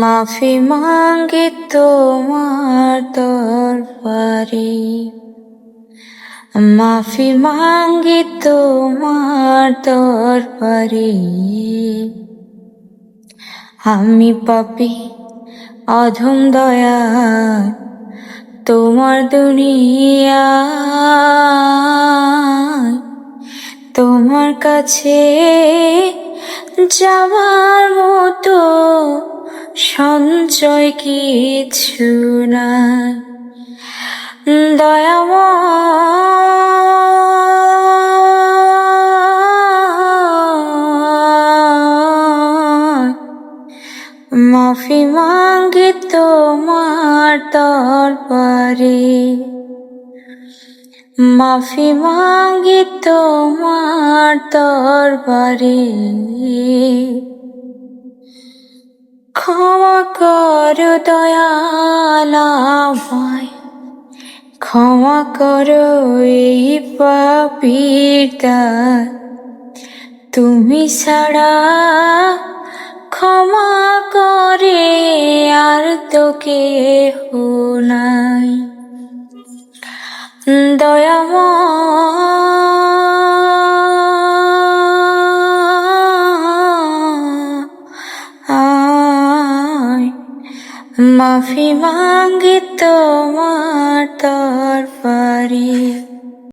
মাফি মাঙ্গে তোমার দরবারে। মাফি মাঙ্গে তোমার দরবারে। আমি পাপি অধম দয়া তোমার দুনিয়া তোমার কাছে যাওয়ার মতো সঞ্চয় কিছু নাই। মাফি মাঙ্গে তোমার দরবারে। মাফি মাঙ্গে তোমার দরবারে। ক্ষমা করো দয়ালামায় ক্ষমা করো এই পাপিটা তুমি ছাড়া তো কেহ নাই। দয়াময় মাফি মাঙ্গে তোমার দরবারে।